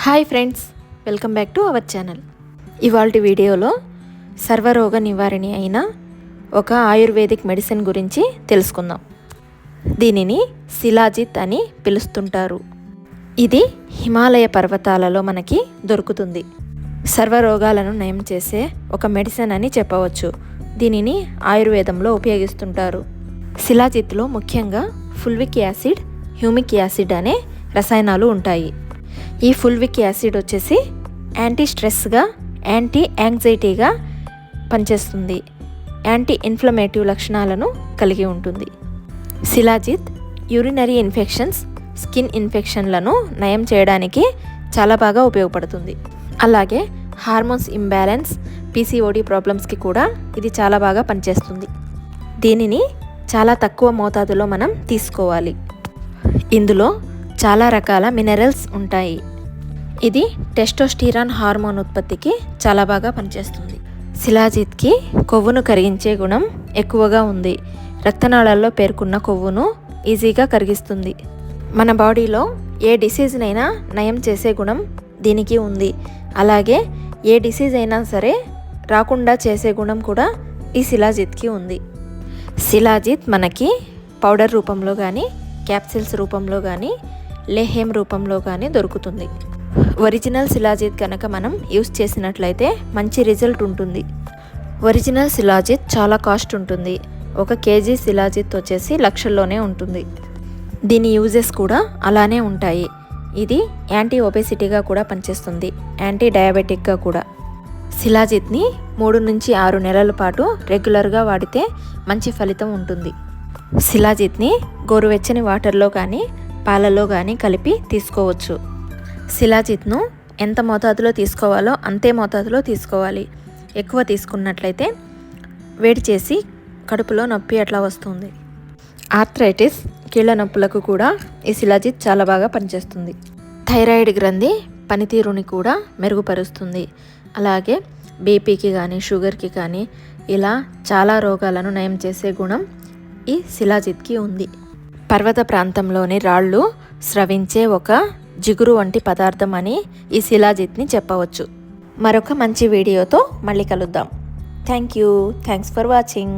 Hi friends welcome back to our channel. ఇవాళ వీడియోలో సర్వరోగ నివారణి అయిన ఒక ఆయుర్వేదిక్ మెడిసిన్ గురించి తెలుసుకుందాం. దీనిని శిలాజిత్ అని పిలుస్తుంటారు. ఇది హిమాలయ పర్వతాలలో మనకి దొరుకుతుంది. సర్వరోగాలను నయం చేసే ఒక మెడిసిన్ అని చెప్పవచ్చు. దీనిని ఆయుర్వేదంలో ఉపయోగిస్తుంటారు. శిలాజిత్లో ముఖ్యంగా ఫుల్విక్ యాసిడ్ హ్యూమిక్ యాసిడ్ అనే రసాయనాలు ఉంటాయి. ఈ ఫుల్విక్ యాసిడ్ వచ్చేసి యాంటీ స్ట్రెస్గా యాంటీ యాంగ్జైటీగా పనిచేస్తుంది. యాంటీ ఇన్ఫ్లమేటివ్ లక్షణాలను కలిగి ఉంటుంది. శిలాజిత్ యూరినరీ ఇన్ఫెక్షన్స్ స్కిన్ ఇన్ఫెక్షన్లను నయం చేయడానికి చాలా బాగా ఉపయోగపడుతుంది. అలాగే హార్మోన్స్ ఇంబ్యాలెన్స్ పీసీఓడి ప్రాబ్లమ్స్కి కూడా ఇది చాలా బాగా పనిచేస్తుంది. దీనిని చాలా తక్కువ మోతాదులో మనం తీసుకోవాలి. ఇందులో చాలా రకాల మినరల్స్ ఉంటాయి. ఇది టెస్టోస్టిరాన్ హార్మోన్ ఉత్పత్తికి చాలా బాగా పనిచేస్తుంది. శిలాజిత్కి కొవ్వును కరిగించే గుణం ఎక్కువగా ఉంది. రక్తనాళాల్లో పేర్కొన్న కొవ్వును ఈజీగా కరిగిస్తుంది. మన బాడీలో ఏ డిసీజ్నైనా నయం చేసే గుణం దీనికి ఉంది. అలాగే ఏ డిసీజ్ అయినా సరే రాకుండా చేసే గుణం కూడా ఈ శిలాజిత్కి ఉంది. శిలాజిత్ మనకి పౌడర్ రూపంలో కానీ క్యాప్సిల్స్ రూపంలో కానీ లేహేం రూపంలో కానీ దొరుకుతుంది. ఒరిజినల్ శిలాజిత్ కనుక మనం యూస్ చేసినట్లయితే మంచి రిజల్ట్ ఉంటుంది. ఒరిజినల్ శిలాజిత్ చాలా కాస్ట్ ఉంటుంది. ఒక కేజీ శిలాజిత్ వచ్చేసి లక్షల్లోనే ఉంటుంది. దీని యూజెస్ కూడా అలానే ఉంటాయి. ఇది యాంటీ ఒబేసిటీగా కూడా పనిచేస్తుంది. యాంటీ డయాబెటిక్గా కూడా. శిలాజిత్ని మూడు నుంచి ఆరు నెలల పాటు రెగ్యులర్గా వాడితే మంచి ఫలితం ఉంటుంది. శిలాజిత్ని గోరువెచ్చని వాటర్లో కానీ పాలలో కానీ కలిపి తీసుకోవచ్చు. శిలాజిత్ను ఎంత మోతాదులో తీసుకోవాలో అంతే మోతాదులో తీసుకోవాలి. ఎక్కువ తీసుకున్నట్లయితే వేడి చేసి కడుపులో నొప్పి అట్లా వస్తుంది. ఆర్థరైటిస్ కీళ్ళ నొప్పులకు కూడా ఈ శిలాజిత్ చాలా బాగా పనిచేస్తుంది. థైరాయిడ్ గ్రంథి పనితీరుని కూడా మెరుగుపరుస్తుంది. అలాగే బీపీకి కానీ షుగర్కి కానీ ఇలా చాలా రోగాలను నయం చేసే గుణం ఈ శిలాజిత్కి ఉంది. పర్వత ప్రాంతంలోని రాళ్ళు స్రవించే ఒక జిగురు వంటి పదార్థం అని ఈ శిలాజిత్ని చెప్పవచ్చు. మరొక మంచి వీడియోతో మళ్ళీ కలుద్దాం. Thank you thanks for watching